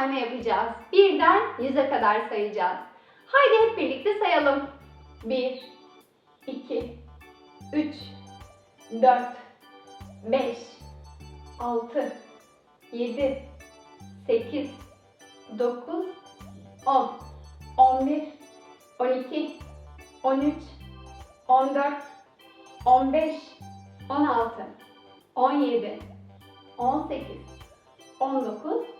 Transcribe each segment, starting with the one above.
sayma yapacağız. Birden yüze kadar sayacağız. Haydi hep birlikte sayalım. 1, 2, 3, 4, 5, 6, 7, 8, 9, 10, 11, 12, 13, 14, 15, 16, 17, 18, 19,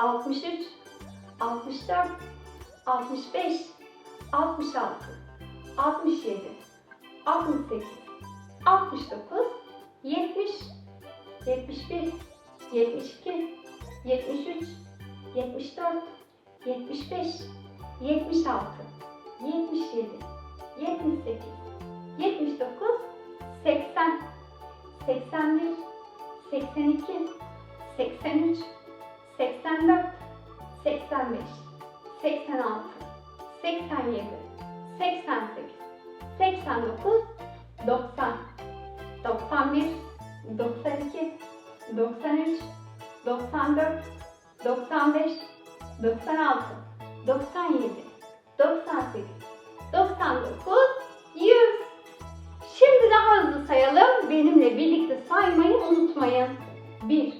63, 64, 65, 66, 67, 68, 69, 70, 71, 72, 73, 74, 75, 76, 77, 78, 79, 80, 81, 82, 83, 84, 85, 86, 87, 88, 89, 90, 91, 92, 93, 94, 95, 96, 97, 98, 99, 100. Şimdi daha hızlı sayalım. Benimle birlikte saymayı unutmayın. 1,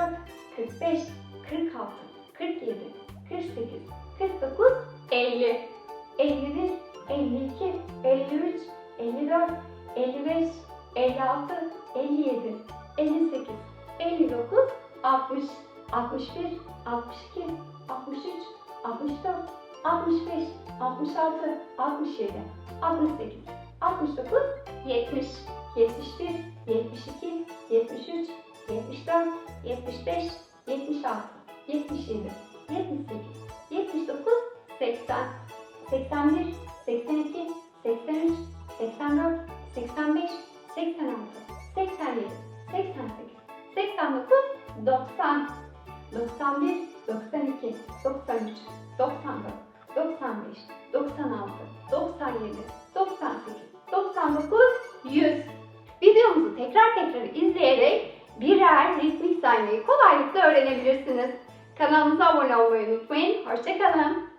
44, 45, 46, 47, 48, 49, 50, 51, 52, 53, 54, 55, 56, 57, 58, 59, 60, 61, 62, 63, 64, 65, 66, 67, 68, 69, 70, 71, 72, 73, 74, 75, 76, 77, 78, 79, 80, 81, 82, 83, 84, 85, 86, 87, 88, 89, 90, 91, 92, 93, 94, 95, 96, 97, 98, 99, 100. Videomuzu tekrar tekrar izleyerek birer ritmik saymayı kolaylıkla öğrenebilirsiniz. Kanalımıza abone olmayı unutmayın. Hoşçakalın.